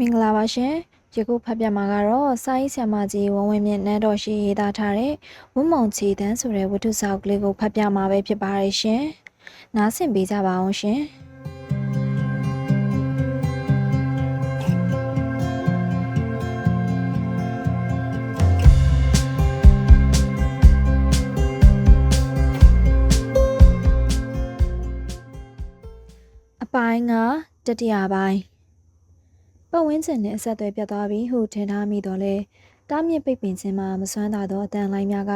မင်္ဂလာပါရှင်ယခုဖတ်ပြမှာကတော့စာရေးဆရာမကြီးဝဝင်းမြင့်နန်းတော်ရှိရေးသားထားတဲ့ဝတ်မုံချီတန်းဆိုတဲ့ဝတ္ထုစာအုပ်ကလေးကိုဖတ်ပြမှာပဲဖြစ်ပါတယ်ရှင်နားဆင်ပေးကြပါအောင်ရှင်အပိုင်းကတတိယပိုင်း ပတ်ဝန်းကျင်နဲ့အဆက်အသွယ်ပြတ်သွားပြီဟုထင်ထားမိတော့လဲတားမြစ်ပိတ်ပင်ခြင်းမှာမစွမ်းသာသောအတန်လိုင်းများက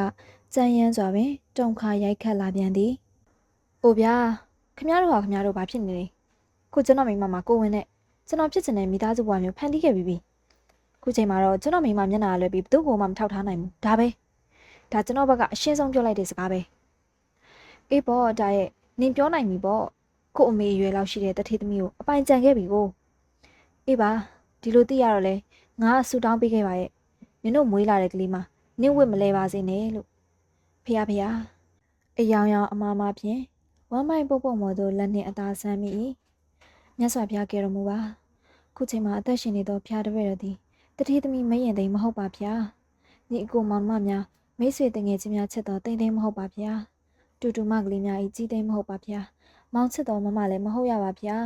ကြမ်းရမ်းစွာပင်တုံခါရိုက်ခတ်လာပြန်သည်။အိုဗျာခမရတို့ဟာခမရတို့ဘာဖြစ်နေလဲ။ခုကျွန်တော်မိမမှာကိုဝင်နဲ့ကျွန်တော်ဖြစ်ချင်တဲ့မိသားစုဘဝမျိုးဖန်တီးခဲ့ပြီးပြီ။ခုချိန်မှာတော့ကျွန်တော်မိမမျက်နှာလွှဲပြီးဘသူ့ကိုမှမထောက်ထားနိုင်ဘူး။ဒါပဲ။ဒါကျွန်တော်ဘက်ကအရှင်းဆုံးပြောလိုက်တဲ့စကားပဲ။အေးပေါ့ဒါရဲ့နင်ပြောနိုင်ပြီပေါ့။ခုအမေအရွယ်လောက်ရှိတဲ့တထေးသမီးကိုအပိုင်ကြံခဲ့ပြီကို။အေးပါ ဒီလိုသိရတော့လဲငါကဆူတောင်းပေးခဲ့ပါရဲ့နင်တို့မွေးလာတဲ့ကလေးမနင့်ဝစ်မလဲပါစေနဲ့လို့ဖေဖေဖေအယောင်ယောင်အမားမဖြင့်ဝမ်းမိုင်ပုတ်ပုတ်မော်တို့လက်နှင့်အသာဆန်းမိ၏မြတ်စွာဘုရားကယ်တော်မူပါခုချိန်မှာအသက်ရှင်နေသောဖျားတပည့်တော်သည်တတိသမီးမရင်သိမ်းမဟုတ်ပါဗျာညီအကိုမောင်မများမိတ်ဆွေတငယ်ချင်းများချက်တော်တိမ်တိမ်မဟုတ်ပါဗျာတူတူမကလေးများဤကြီးသိမ်းမဟုတ်ပါဗျာမောင်ချစ်တော်မမလည်းမဟုတ်ရပါဗျာ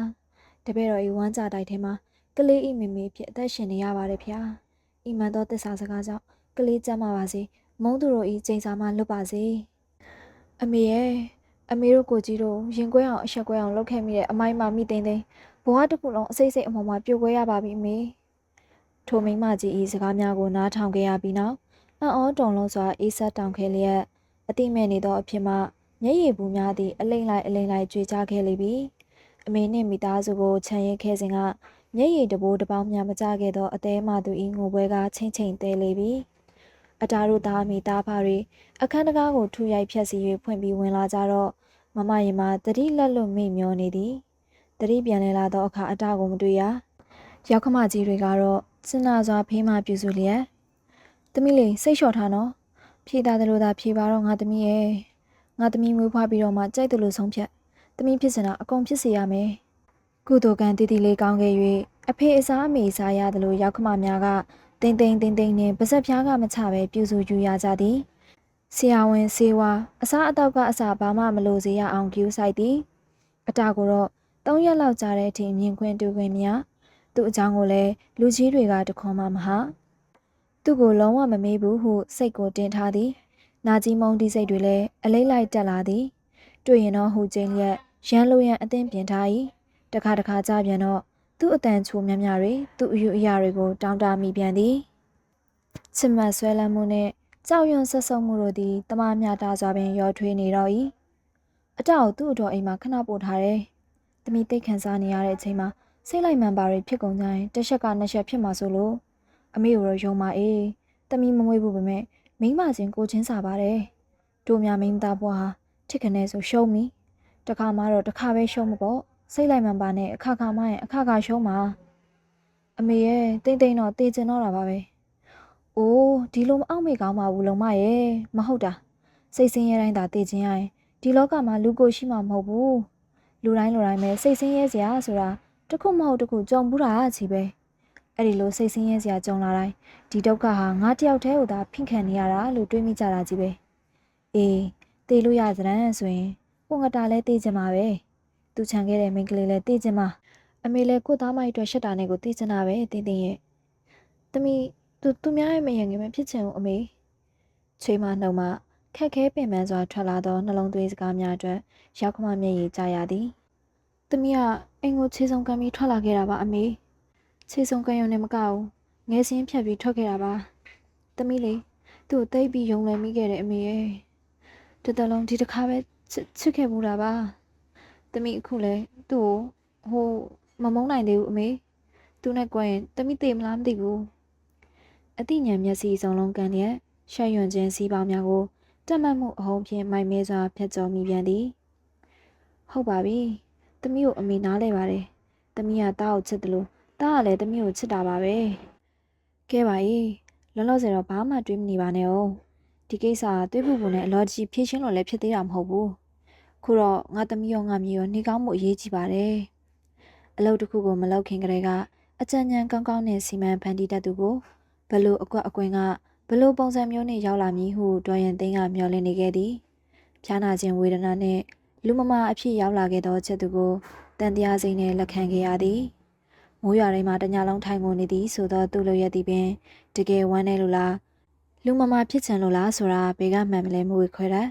တပည့်တော်ဤဝမ်းကြတိုက်ထဲမှာ ကလေးဤမေမေဖြစ်အသက်ရှင်နေရပါတယ်ဖေ။ဤမှန်သောတစ္ဆာစကားကြောင့်ကလေးကျမ်းပါပါစေ။မုန်းသူတို့ဤချိန်စာမှလွတ်ပါစေ။အမေရဲ့အမေတို့ကိုကြီးတို့ရင်ကွဲအောင်အဆက်ကွဲအောင်လုပ်ခဲ့မိတဲ့အမိုင်းမမိသိမ့်သိမ့်ဘဝတစ်ခုလုံးအစိမ့်စိမ့်အမောင်မပြိုကွဲရပါပြီအမေ။ထိုမိမကြီးဤစကားများကိုနားထောင်ခဲ့ရပြီးနောက်အံ့ဩတုန်လုံးစွာအေးဆက်တောင်ခဲလျက်အတိမဲ့နေသောအဖြစ်မှမျက်ရည်ဘူးများသည့်အလိမ့်လိုက်အလိမ့်လိုက်ကြွေကြခဲ့လေပြီ။အမေနှင့်မိသားစုကိုခြံရိပ်ခဲ့စဉ်က မျက်ရည်တဘိုးတစ်ပေါင်းများမကြခဲ့သောအသေးမှသူ၏ငိုပွဲကချင်းချင်းတဲလေပြီအတားတို့သားမိသားဖားတွေအခန်းတကားကိုထူရိုက်ဖြက်စီ၍ဖွင့်ပြီးဝင်လာကြတော့မမရင်မတတိလက်လွတ်မိမျောနေသည်တတိပြန်လဲလာသောအခါအတားကိုမတွေ့ရရောက်ခမကြီးတွေကတော့စဉ်းနာစွာဖေးမှပြုစုလျက်သမီးလေးစိတ်လျှော့ထားနော်ဖြေသားတယ်လို့သာဖြေပါတော့ငါသမီးရဲ့ငါသမီးမွေးဖွားပြီးတော့မှကြိုက်တယ်လို့ဆုံးဖြတ်သမီးဖြစ်စင်တာအကုန်ဖြစ်စေရမယ်ကုသိုလ်ကံတည်တည်လေးကောင်းခဲ့၍ အဖေအစားအမေစားရတယ်လို့ရောက်ခမများကတိမ်တိမ်တိမ်တိမ်နဲ့ပါဇက်ဖျားကမချပဲပြုစုယူရကြသည်ဆရာဝန်ဆေးဝါအစားအသောက်ကအစားဘာမှမလိုစေရအောင်ကြိုးဆိုင်သည်အတာကိုတော့၃ရက်လောက်ကြာတဲ့အထိမြင်ခွင့်တွေ့ခွင့်များသူ့အကြောင်းကိုလည်းလူကြီးတွေကတခွန်မှမဟာသူ့ကိုလုံးဝမမေးဘူးဟုစိတ်ကိုတင်ထားသည်နာကြီးမုံဒီစိတ်တွေလည်းအလိမ့်လိုက်တက်လာသည်တွေ့ရင်တော့ဟူကျင်းလျက်ရန်လိုရန်အသင်းပြင်ထား၏တခါတခါကြပြန်တော့ သူ့အတန်ချိုများများတွေသူ့အယူအရာတွေကိုတောင်းတမိပြန်သည်ချစ်မတ်ဆွဲလန်းမှုနှင့်ကြောက်ရွံ့ဆက်ဆုပ်မှုတို့သည်တမမြတာစွာပင်ရောထွေးနေတော့၏အတောက်သူ့အတော်အိမ်မှာခဏပို့ထားတယ်။တမိတိတ်ခန်းစားနေရတဲ့အချိန်မှာစိတ်လိုက်မှန်ပါတွေဖြစ်ကုန်ကြရင်တစ်ချက်ကနှစ်ချက်ဖြစ်မှာဆိုလို့အမေကိုတော့ယုံပါအေးတမိမမွေးဘူးပဲမဲ့မိမချင်းကိုချင်းစားပါတယ်။တို့များမိန်းသားဘွားဟာထစ်ခနဲ့ဆိုရှုံးပြီ။တခါမှတော့တခါပဲရှုံးမှာပေါ့။ စိတ်လိုက်မှန်ပါနဲ့အခါခါမှရင်အခါခါရှုံးမှာအမေရဲ့တိတ်တိတ်တော့တေချင်တော့တာပါပဲ။အိုးဒီလိုမအောင်မေကောင်းပါဘူးလုံမရဲ့မဟုတ်တာစိတ်ဆင်းရဲတိုင်းသာတေချင်ရရင်ဒီလောကမှာလူကိုရှိမှာမဟုတ်ဘူးလူတိုင်းလူတိုင်းပဲစိတ်ဆင်းရဲစရာဆိုတာတစ်ခုမဟုတ်တစ်ခုကြုံဘူးတာချီပဲအဲ့ဒီလိုစိတ်ဆင်းရဲစရာကြုံလာတိုင်းဒီဒုက္ခဟာငါတယောက်တည်းဟိုသာဖိခံနေရတာလို့တွေးမိကြတာကြီးပဲအေးတေလို့ရစရန်ဆိုရင်ပုံကတာလဲတေချင်မှာပဲ သူခြံခဲ့တဲ့မိန်းကလေးလည်းတည်ကျင်မှာအမေလည်းကိုသားမအတွက်ရှက်တာနဲ့ကိုတည်ကျင်တာပဲတင်းတင်းရဲ့တမီသူသူများရဲ့မယံငယ်မဖြစ်ချင်ဘူးအမေချွေးမနှုံမခက်ခဲပင်ပန်းစွာထွက်လာသောနှလုံးသွေးစကားများအတွက်ရောက်ခမမျက်ရည်ကျရသည်တမီကအိမ်ကိုခြေစုံကမ်းပြီးထွက်လာခဲ့တာပါအမေခြေစုံကမ်းရုံနဲ့မကဘူးငယ်စင်းဖြတ်ပြီးထွက်ခဲ့တာပါတမီလေးသူ့ကိုတိတ်ပြီးယုံလည်မိခဲ့တဲ့အမေရဲ့တတလုံးဒီတစ်ခါပဲချစ်ခဲ့မှုတာပါ။ တမိအခုလဲသူ့ကိုဟိုမမုန်းနိုင်သေးဘူးအမေ။သူနဲ့ကြွရင်တမိသိမလားမသိဘူး။အသိဉာဏ်မျက်စိစုံလုံးကန်လျက်ရှက်ရွံ့ခြင်းစီးပေါင်းများကိုတက်မှတ်မှုအဟုန်ဖြင့်မိုက်မဲစွာဖျက်ကျော်မိပြန်သည်။ဟုတ်ပါပြီ။တမိကိုအမေနားလဲပါတယ်။တမိကတားကိုချစ်တယ်လို့တားကလည်းတမိကိုချစ်တာပါပဲ။ကဲပါ၏။လောလောဆယ်တော့ဘာမှတွေးမနေပါနဲ့哦။ဒီကိစ္စကတွေးဖို့ပုံနဲ့အလောကြီးဖြည့်ရှင်းလို့လည်းဖြစ်သေးတာမဟုတ်ဘူး။ ခုတော့ငါသမီးရောငါမြေရောနေကောင်းမှုအရေးကြီးပါတယ်အလုပ်တစ်ခုကိုမလုပ်ခင်ကတည်းကအကြံဉာဏ်ကောင်းကောင်းနဲ့စီမံဖန်တီးတတ်သူကိုဘလို့အကွက်အကွင်းကဘလို့ပုံစံမျိုးနဲ့ရောက်လာမည်ဟုဒေါ်ရင်သိန်းကမျှော်လင့်နေခဲ့သည်ဖြားနာခြင်းဝေဒနာနဲ့လူမမာအဖြစ်ရောက်လာခဲ့သောချက်သူကိုတန်တရားစိတ်နဲ့လက်ခံခဲ့ရသည်မိုးရွာတိုင်းမှာတညလုံးထိုင်ကုန်နေသည်ဆိုတော့သူ့လိုရက်သည်ပင်တကယ်ဝမ်းနေလို့လားလူမမာဖြစ်ချင်လို့လားဆိုတာဘယ်ကမှန်မလဲမဝေခွဲတတ်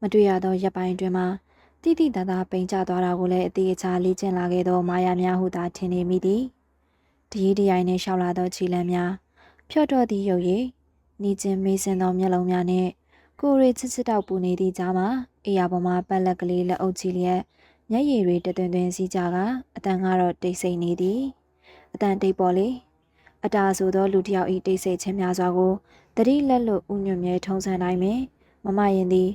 မတွေ့ရသောရပ်ပိုင်းအတွင်းမှာတိတိတသာပိန်ကျသွားတာကိုလည်းအသေးအချာလေ့ကျင့်လာခဲ့သောမာယာများဟုသာထင်နေမိသည်ဒီဒီရိုင်းနဲ့ရှောက်လာသောခြေလမ်းများဖြော့တော့သည့်ရုပ်ရည်နီကျင်မေးစင်သောမျက်လုံးများနဲ့ကိုယ်ရီချစ်ချစ်တောက်ပူနေသည့်ကြားမှာအေးရပေါ်မှာပက်လက်ကလေးလက်အုပ်ကြီးလျက်မျက်ရည်တွေတသွင်သွင်စီးကြကအတန်ကတော့တိတ်ဆိတ်နေသည်အတန်တိတ်ပေါ်လေအတာဆိုသောလူတစ်ယောက်ဤတိတ်ဆိတ်ခြင်းများစွာကိုတတိလက်လွတ်ဥညွတ်မြဲထုံးစံတိုင်းပင်မမရင်သည်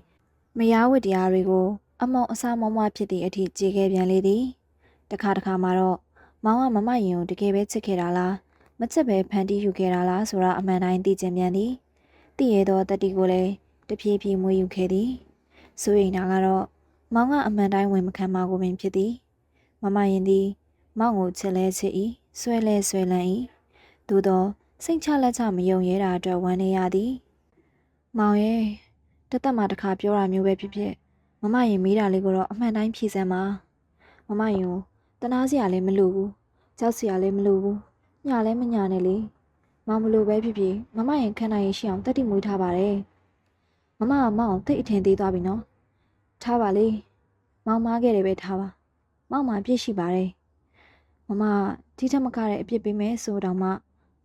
မယားဝတ္တရားတွေကို အမောင်အစားမောမဖြစ်သည့်အထိကြေခဲ့ပြန်လေသည်တခါတခါမှာတော့မောင်ကမမရင်ကိုတကယ်ပဲချစ်ခဲ့တာလားမချစ်ပဲဖန်တီးယူခဲ့တာလားဆိုတာအမှန်တိုင်းသိကျင်ပြန်သည်သိရသောတတိကိုလည်းတဖြည်းဖြည်းမွေးယူခဲ့သည်ဆိုရင်ဒါကတော့မောင်ကအမှန်တိုင်းဝင်မခံပါကိုပင်ဖြစ်သည်မမရင်သည် မောင်ကိုချစ်လဲချစ်၏ဆွဲလဲဆွဲလန်း၏သို့သောစိတ်ချလက်ချမယုံရဲတာအတွက်ဝမ်းနေရသည် မောင်ရဲ့ တသက်မှတစ်ခါပြောတာမျိုးပဲဖြစ်ဖြစ်မမရင်မေးတာလေးကိုတော့အမှန်တိုင်းဖြေစမ်းပါမမရင်ကိုတနာစရာလည်းမလိုဘူးကြောက်စရာလည်းမလိုဘူးညလည်းမညာနဲ့လေမောင်မလိုပဲဖြစ်ဖြစ်မမရင်ခံနိုင်ရရှိအောင်တက်တိမွေးထားပါတယ်မမကမောင်တိတ်အထင်သေးသွားပြီနော်ထားပါလေမောင်မားခဲ့တယ်ပဲထားပါမောင်မှာပြည့်ရှိပါတယ်မမဒီထက်မကတဲ့အပြစ်ပေးမယ်ဆိုတော့မှ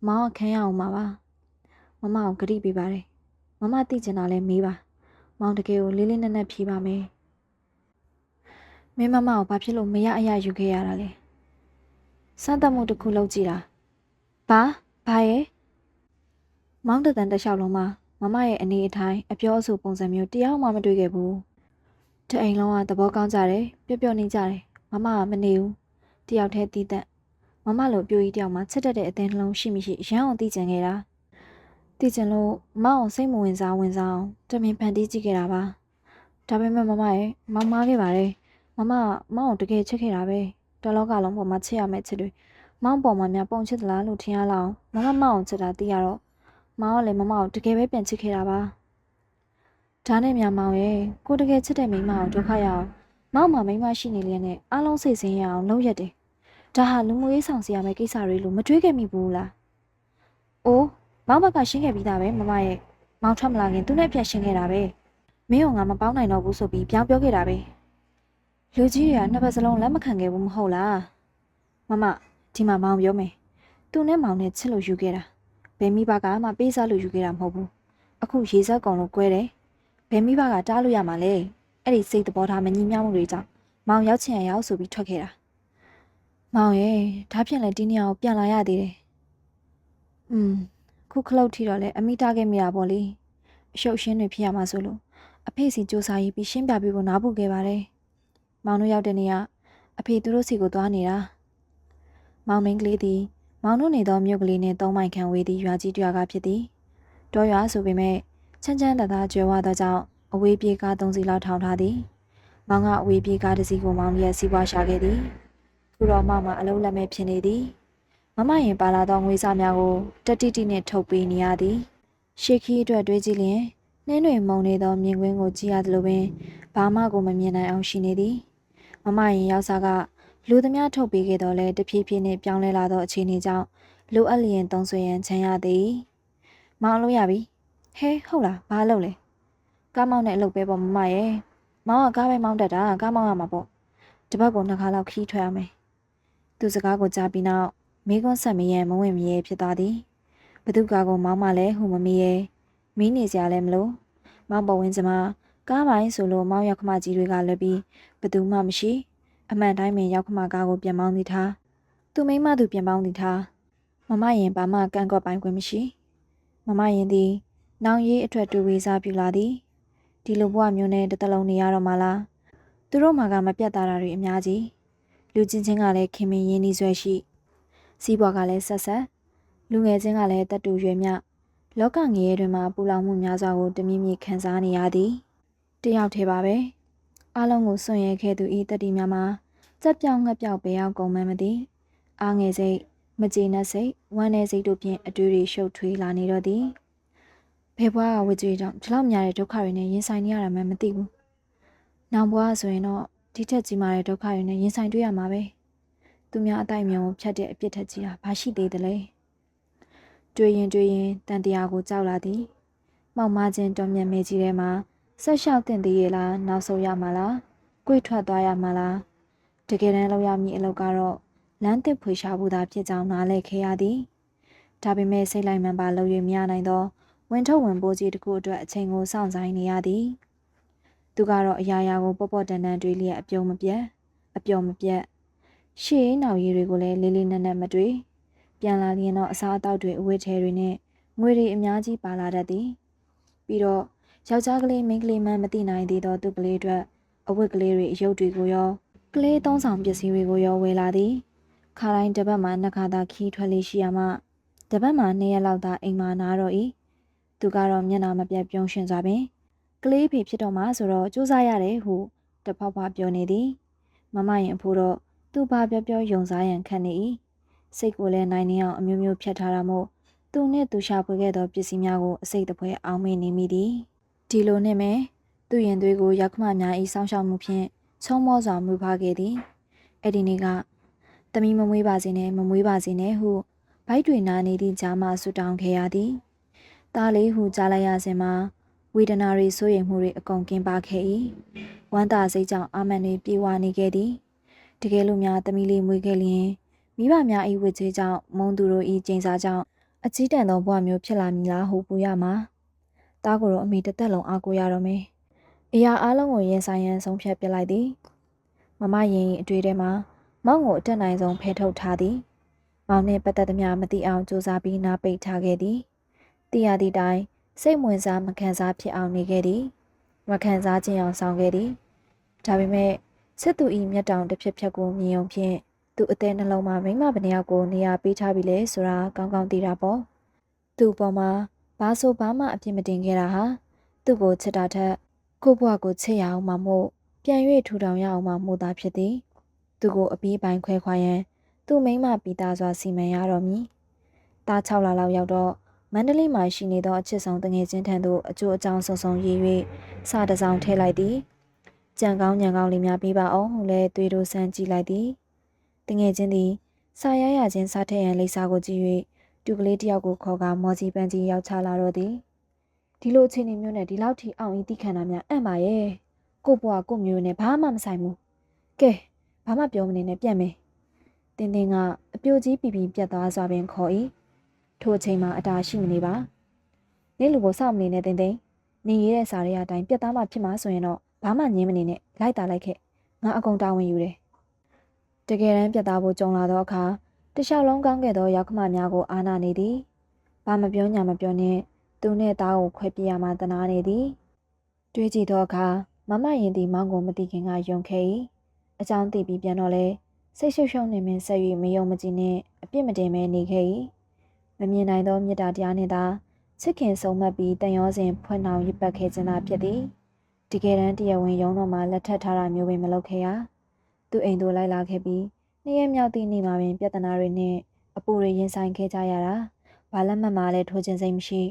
မောင်ကခံရအောင်ပါပါမမကိုဂရိပေးပါတယ်မမသိချင်တာလဲမေးပါ မောင်တကယ်ကိုလေးလေးနက်နက်ဖြေပါမယ်မင်းမမကိုဘာဖြစ်လို့မရအရယူခဲ့ရတာလဲစမ်းသပ်မှုတစ်ခုလုပ်ကြည့်တာဘာဘာရဲ့မောင်တတန်တစ်လျှောက်လုံးမှာမမရဲ့အနေအထိုင်အပြောအဆိုပုံစံမျိုးတရားမှမတွေ့ခဲ့ဘူးတအိမ်လုံးကသဘောကောင်းကြတယ်ပျော့ပျော့နေကြတယ်မမကမနေဘူးတယောက်တည်းတီးသက်မမလိုပြိုကြီးတယောက်မှချစ်တတ်တဲ့အသင်းနှလုံးရှိမရှိရမ်းအောင်သိကြင်ခဲ့တာ သိကြင်လို့မအောင်စိတ်မဝင်စားဝင်စားအောင်တမင်ဖန်တီးကြည့်ခဲ့တာပါဒါပေမဲ့မမရဲ့မမားခဲ့ပါတယ်မမမောင်တကယ်ချစ်ခဲ့တာပဲတလောကလုံးပေါ်မှာချစ်ရမယ့်ချစ်တွေမောင်ပေါ်မှာများပုံချစ်သလားလို့ထင်ရလောက်မမမောင်ချစ်တာသိရတော့မောင်ကလည်းမမကိုတကယ်ပဲပြန်ချစ်ခဲ့တာပါဒါနဲ့မြမောင်ရဲ့ကိုတကယ်ချစ်တဲ့မိန်းမကိုဒုက္ခရအောင်မောင်မမိန်းမရှိနေလျက်နဲ့အားလုံးစိတ်ဆင်းရအောင်လုပ်ရက်တယ်ဒါဟာလူမှုရေးဆောင်စီရမယ့်ကိစ္စတွေလို့မတွေးခဲ့မိဘူးလားအိုး မောင်ဘက်ကရှင်းခဲ့ပြီးသားပဲမမရဲ့မောင်ထွက်မလာခင်သူနဲ့ပြတ်ရှင်းခဲ့တာပဲမင်းကငါမပေါင်းနိုင်တော့ဘူးဆိုပြီးပြောင်းပြောခဲ့တာပဲလူကြီးတွေကနှစ်ဘက်စလုံးလက်မခံခဲ့ဘူးမဟုတ်လားမမဒီမှာမောင်ပြောမယ်သူနဲ့မောင်နဲ့ချစ်လို့ယူခဲ့တာဘယ်မိဘကမှပေးစားလို့ယူခဲ့တာမဟုတ်ဘူးအခုရေစက်ကောင်လို့꿰တယ်ဘယ်မိဘကတားလို့ရမှာလဲအဲ့ဒီစိတ်သဘောထားမညီမျှမှုတွေကြောင့်မောင်ရောက်ချင်ရောက်ဆိုပြီးထွက်ခဲ့တာမောင်ရဲ့ဒါဖြင့်လည်းဒီနေရာကိုပြန်လာရသေးတယ်อืม ခုခလုတ်ထီတော့လဲအမိတားခဲ့မိတာပေါ့လေအရှုပ်ရှင်းတွေဖြစ်ရမှာဆိုလို့အဖေစီစူးစားရေးပြီးရှင်းပြပေးဖို့နားဖို့ခဲ့ပါတယ်မောင်တို့ရောက်တဲ့နေ့ကအဖေသူတို့စီကိုသွားနေတာမောင်မင်းကလေးသည်မောင်တို့နေသောမြို့ကလေးနှင့်သုံးမိုင်ခန့်ဝေးသည့်ရွာကြီးတစ်ရွာကဖြစ်သည်တောရွာဆိုပေမဲ့ချမ်းချမ်းသာသာကျွယ်ဝသောကြောင့်အဝေးပြေးကားသုံးစီလောက်ထောင်ထားသည်မောင်ကအဝေးပြေးကားတစ်စီးကိုမောင်လျက်စီးပွားရှာခဲ့သည်ခုတော့မောင်မှာအလုံးလက်မဲ့ဖြစ်နေသည် မမရင်ပါလာသောငွေစားများကိုတတိတိနှင့်ထုတ်ပေးနေရသည်ရှေခီအတွက်တွေးကြည့်လျင်နှင်းတွေမုံနေသောမြင်ကွင်းကိုကြည့်ရသလိုပင်ဘာမှကိုမမြင်နိုင်အောင်ရှိနေသည်မမရင်ရောက်စားကလူသမားထုတ်ပေးခဲ့တော့လဲတဖြည်းဖြည်းနဲ့ပြောင်းလဲလာသောအခြေအနေကြောင့်လိုအပ်လျင်သုံးဆွေရန်ချမ်းရသည်မောင်လို့ရပြီဟဲဟုတ်လားဘာလုပ်လဲကားမောင်းတဲ့အလုပ်ပဲပေါ့မမရဲ့မောင်ကကားပဲမောင်းတတ်တာကားမောင်းရမှာပေါ့တပတ်ကိုနှစ်ခါလောက်ခီးထွက်ရမယ်သူစကားကိုကြားပြီးနောက် မိကွန်းဆက်မရမဝင်မရဲဖြစ်သွားသည်ဘသူကားကိုမောင်းမှလဲဟူမမီရဲ့မီးနေစရာလည်းမလိုမောင်ပေါ်ဝင်စမှာကားပိုင်းဆိုလို့မောင်ရောက်ခမကြီးတွေကလွတ်ပြီးဘသူမှမရှိ အမှန်တိုင်းပင်ရောက်ခမကားကိုပြန်ပေါင်းသည်ထားသူမိမသူပြန်ပေါင်းသည်ထားမမရင်ဘာမှကန့်ကွက်ပိုင်းခွင့်မရှိ မမရင်သည် နောင်ရေးအထွတ်တူဝေစားပြလာသည်ဒီလိုဘဝမျိုးနဲ့တစ်တလုံးနေရတော့မှလားသူတို့မှာကမပြတ်သားတာတွေအများကြီးလူချင်းချင်းကလည်းခင်မင်ရင်းနှီးဆွဲရှိ စီးပွားကလည်းဆက်ဆက်လူငယ်ချင်းကလည်းတက်တူရွယ်မြလောကငရဲတွင်မှပူလောင်မှုများစွာကိုတမြင့်မြင့်ခံစားနေရသည်တယောက်တည်းပါပဲအလုံးကိုစွန့်ရဲခဲ့သူဤတတိများမှာစက်ပြောင်းငှက်ပြောက်ပဲရောက်ကုန်မှမသိအားငယ်စိတ်မကျေနပ်စိတ်ဝမ်းနည်းစိတ်တို့ဖြင့်အတွေ့တွေရှုပ်ထွေးလာနေတော့သည်ဘယ်ဘွားကဝကြွေကြောင့်ဒီလောက်များတဲ့ဒုက္ခတွေနဲ့ရင်ဆိုင်နေရတာမှမသိဘူးနောင်ဘွားဆိုရင်တော့ဒီထက်ကြီးမားတဲ့ဒုက္ခတွေနဲ့ရင်ဆိုင်တွေ့ရမှာပဲ သူများအတိုက်မြုံကိုဖြတ်တဲ့အပြစ်ထက်ကြီးတာဘာရှိသေးသလဲတွေ့ရင်တွေ့ရင်တန်တရားကိုကြောက်လာသည်မောက်မခြင်းတော်မြတ်မေကြီးထဲမှာဆက်လျှောက်တင်သေးရဲ့လားနောက်ဆုံးရမှာလားကြွေထွက်သွားရမှာလားတကယ်တမ်းလောက်ရမည့်အလုပ်ကတော့လမ်းတစ်ဖွေရှာဖို့သာဖြစ်ကြောင်းနားလည်ခဲ့ရသည်ဒါပေမဲ့စိတ်လိုက်မှန်ပါလုပ်ရမရနိုင်သောဝင်ထုတ်ဝင်ပိုးကြီးတစ်ခုအတွက်အချိန်ကိုစောင့်ဆိုင်နေရသည်သူကတော့အရာရာကိုပေါ့ပေါ့တန်တန်တွေးလျက်အပြုံးမပြတ်အပျော်မပြတ် ရှေးနောက်ရည်တွေကိုလည်းလေးလေးနက်နက်မတွေးပြန်လာရင်တော့အစားအသောက်တွေအဝတ်ထဲတွေနဲ့ငွေတွေအများကြီးပါလာတတ်သည်ပြီးတော့ယောက်ျားကလေးမိန်းကလေးမှမသိနိုင်သေးသောသူကလေးအတွက်အဝတ်ကလေးတွေအယုတ်တွေကိုရောကလေးသုံးဆောင်ပစ္စည်းတွေကိုရောဝယ်လာသည်ခါတိုင်းတစ်ပတ်မှာနှစ်ခါသာခီးထွက်လေးရှိရမှတစ်ပတ်မှာနှစ်ရက်လောက်သာအိမ်မှာနားတော့၏သူကတော့မျက်နှာမပြတ်ပြုံးရှင်စွာပင်ကလေးဖေဖြစ်တော့မှဆိုတော့စူးစမ်းရတယ်ဟုတဖောက်ဖောက်ပြောနေသည်မမရင်အဖိုးတော့ သူ့ဘာပြောပြောယုံစားရန်ခတ်နေ၏စိတ်ကိုလည်းနိုင်နေအောင်အမျိုးမျိုးဖြတ်ထားတာမို့သူနှင့်သူရှာဖွေခဲ့သောပစ္စည်းများကိုအစိတ်တပွဲအောင်မေ့နေမိသည်ဒီလိုနဲ့မယ်သူ့ရင်သွေးကိုရောက်ခမများ၏စောင်းရှောက်မှုဖြင့်ချုံမောစွာမူဖားခဲ့သည်အဲ့ဒီနေ့ကတမီမမွေးပါစေနဲ့မမွေးပါစေနဲ့ဟုဘိုက်တွေနာနေသည့်ကြားမှဆူတောင်းခဲ့ရသည်။တားလေးဟုကြားလိုက်ရစဉ်မှာဝေဒနာတွေဆိုးရိမ်မှုတွေအကုန်ကင်းပါခဲ့၏။ဝမ်းသာစိတ်ကြောင့်အာမန်တွေပြေဝနေခဲ့သည်။ တကယ်လို့များတမီလေးမွေးခဲ့လျင်မိဘများ၏ဝတ်ချေကြောင့်မုံသူတို့၏ကျိန်စာကြောင့်အကြီးတန်းသောဘဝမျိုးဖြစ်လာမည်လားဟုပူရမှာ။တားကိုတော့အမိတစ်သက်လုံးအားကိုးရတော့မယ်။အရာအလုံးကိုရင်ဆိုင်ရန်ဆုံးဖြတ်ပြလိုက်သည်။မမရင်အတွေ့ထဲမှာမောင်ကိုအတက်နိုင်ဆုံးဖယ်ထုတ်ထားသည်။မောင်နှင့်ပတ်သက်သမျှမသိအောင်စူးစမ်းပြီးနားပိတ်ထားခဲ့သည်။သိရသည့်တိုင်စိတ်ဝင်စားမခံစားဖြစ်အောင်နေခဲ့သည်။မခံစားခြင်းအောင်ဆောင်ခဲ့သည်။ဒါပေမဲ့ စစ်သူဤမျက်တောင်တစ်ဖြစ်ဖြစ်ကိုမြင်ုံဖြင့်သူ့အသေးနှလုံးမှာမိမဗနေယောက်ကိုနေရာပေးထားပြီလေဆိုတာကောင်းကောင်းသိတာပေါ့။သူ့ပေါ်မှာဘာဆိုဘာမှအပြစ်မတင်ခဲ့တာဟာသူ့ကိုချစ်တာထက်ကို့ဘဝကိုချစ်ရအောင်မှမို့ပြန်၍ထူထောင်ရအောင်မှမို့သာဖြစ်သည်။သူကိုအပီးပိုင်းခွဲခွာရန်သူ့မိမပီတာစွာစီမံရတော့မည်။တား6လလောက်ရောက်တော့မန္တလေးမှာရှိနေသောအချစ်ဆောင်တငယ်ချင်းထံသို့အကျိုးအကြောင်းစုံစုံရေး၍စာတစောင်ထည့်လိုက်သည်။ ကြံကောင်းညံကောင်းလေးများပေးပါအောင်ဟုလည်းသွေးတို့ဆန်းကြည့်လိုက်သည်။တငယ်ချင်းသည်စာရရချင်းစားထည့်ရန်လိပ်စာကိုကြည့်၍တူကလေးတယောက်ကိုခေါ်ကမော်စီပန်းကြီးရောက်ချလာတော့သည်။ဒီလိုအခြေအနေမျိုးနဲ့ဒီလောက်ထိအောင်ဤတိခန္ဓာများအံ့ပါရဲ့။ကို့ဘွားကို့မျိုးနဲ့ဘာမှမဆိုင်ဘူး။ကဲဘာမှပြောမနေနဲ့ပြန်မယ်။တင်းတင်းကအပြိုကြီးပြပြပြတ်သွားစွာပင်ခေါ်၏။ထိုအချိန်မှာအတားရှိမနေပါ။နေလူကိုစောင့်မနေနဲ့တင်းတင်းနေရတဲ့စာရဲအတိုင်းပြတ်သားမှဖြစ်မှာဆိုရင်တော့ ဘာမှငင်းမနေနဲ့လိုက်တာလိုက်ခဲ့။ငါအကုန်တာဝန်ယူတယ်။တကယ်တမ်းပြတ်သားဖို့ကြုံလာသောအခါတခြားလုံးကောင်းခဲ့သောရောက်ခမများကိုအာနာနေသည်။ဘာမပြောညာမပြောနဲ့သူနဲ့သားကိုခွဲပြရမှတနာနေသည်။တွေးကြည့်သောအခါမမရင်သည်မောင်ကိုမတိခင်ကယုံခဲ့၏အကြောင်းသိပြီးပြန်တော့လဲစိတ်ရှုပ်ရှုပ်နေမင်းဆက်၍မယုံမကြည်နဲ့အပြစ်မတင်မဲနေခဲ့၏မမြင်နိုင်သောမေတ္တာတရားနှင့်သာချစ်ခင်ဆုံးမပြီးတန်ရောစဉ်ဖွင့်နှောင်ရစ်ပတ်ခဲ့ခြင်းသာဖြစ်သည် တကယ်တမ်းတရားဝင်ရုံးတော်မှာလက်ထပ်ထားတာမျိုးပင်မလုပ်ခဲ့ရသူအိမ်သို့လိုက်လာခဲ့ပြီးနှစ်ရက်မြောက်သည့်နေ့မှာပင်ပြဿနာတွေနဲ့အပူတွေရင်ဆိုင်ခဲ့ကြရတာဘာလက်မှတ်မှလည်းထိုးခြင်းစိတ်မရှိ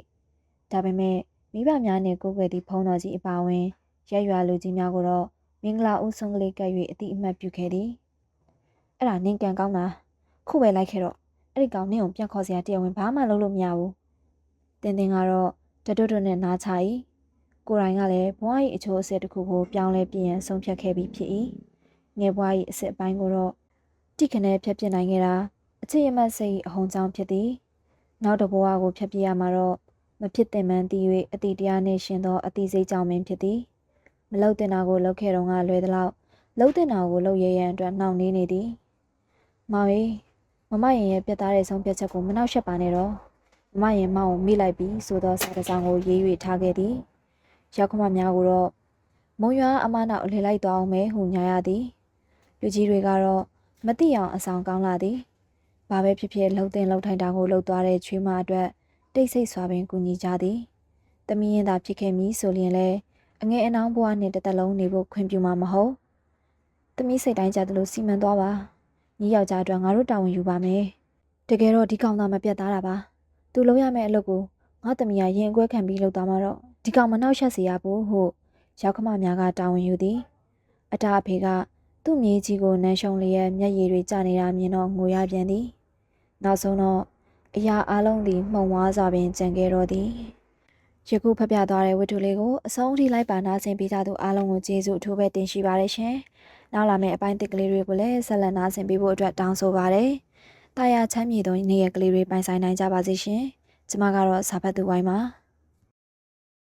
ဒါပေမဲ့မိဘများနဲ့ကိုယ်ွယ်သည့်ဖုံးတော်ကြီးအပါဝင်ရက်ရွာလူကြီးများကိုတော့မင်္ဂလာဦးဆုံးကလေးကပ်၍အတိအမှတ်ပြုခဲ့သည်အဲ့ဒါနင်ကန်ကောင်းတာခုပဲလိုက်ခဲ့တော့အဲ့ဒီကောင်နင့်ကိုပြန်ခေါ်စရာတရားဝင်ဘာမှလုပ်လို့မရဘူးတင်းတင်းကတော့တတွတ်တွတ်နဲ့နားချ၏ ကိုရိုင်းကလည်းဘွား၏အချိုးအစစ်တစ်ခုကိုပြောင်းလဲပြင်ရန်ဆုံးဖြတ်ခဲ့ပြီးဖြစ်၏ငယ်ဘွား၏အစစ်အပိုင်းကိုတော့တိခနဲ့ဖျက်ပြနိုင်ခဲ့တာအချစ်ရမတ်စိတ်အဟုန်ကြောင့်ဖြစ်သည်နောက်တဘွားကိုဖျက်ပြရမှာတော့မဖြစ်သင့်မှန်းသိ၍အတိတရားနှင့်ရှင်သောအတိစိတ်ကြောင့်ပင်ဖြစ်သည်မလုတ်တင်တာကိုလုတ်ခဲ့တော့ကလွယ်သလောက်လုတ်တင်တာကိုလုတ်ရရန်အတွက်နှောင့်နှေးနေသည်မောင်ရေမမရင်ရဲ့ပြတ်သားတဲ့ဆုံးဖြတ်ချက်ကိုမနှောက်ယှက်ပါနဲ့တော့မမရင်မောင်ကိုမိလိုက်ပြီးဆိုသောစာတစောင်ကိုရေး၍ထားခဲ့သည် ရောက်ခမများကိုတော့မုံရွာအမနောက်အလှလိုက်သွားအောင်မဲဟုညာရသည်လူကြီးတွေကတော့မသိအောင်အဆောင်ကောင်းလာသည်ဘာပဲဖြစ်ဖြစ်လှုပ်တင်လှုပ်ထိုင်တာကိုလှုပ်သွားတဲ့ချွေးမအတွက်တိတ်ဆိတ်စွာပင်ကူညီကြသည်တမီးရင်သာဖြစ်ခဲ့မည်ဆိုလျင်လည်းအငယ်အနှောင်းဘဝနဲ့တစ်သက်လုံးနေဖို့ခွင့်ပြုမှာမဟုတ်။သမီးစိတ်တိုင်းကြတယ်လို့စီမံသွားပါ။ညီယောက်ျားအတွက်ငါတို့တာဝန်ယူပါမယ်တကယ်တော့ဒီကောင်သာမပြတ်သားတာပါသူလုံးရမယ့်အလုပ်ကိုငါသမီးကရင်အကွဲခံပြီးလုပ်သွားမှာတော့ ဒီကောင်မနှောက်ယှက်စေရဘူးဟုရောက်ခမများကတာဝန်ယူသည်အတားအဖေကသူ့မြေကြီးကိုနန်းရှုံလျက်မျက်ရည်တွေကျနေတာမြင်တော့ငိုရပြန်သည်နောက်ဆုံးတော့အရာအလုံးသည်မှုံဝါးစွာပင်ကြံခဲ့တော့သည်ယခုဖပြသွားတဲ့ဝတ္ထုလေးကိုအဆုံးထိလိုက်ပါနာဆင်ပေးကြသူအားလုံးကိုကျေးဇူးအထူးပဲတင်ရှိပါတယ်ရှင်နောက်လာမယ့်အပိုင်းတစ်ကလေးတွေကိုလည်းဆက်လက်နာဆင်ပေးဖို့အတွက်တောင်းဆိုပါတယ်တာယာချမ်းမြေသောနေရကလေးတွေပိုင်ဆိုင်နိုင်ကြပါစေရှင်ကျမကတော့စာဖတ်သူဝိုင်းပါ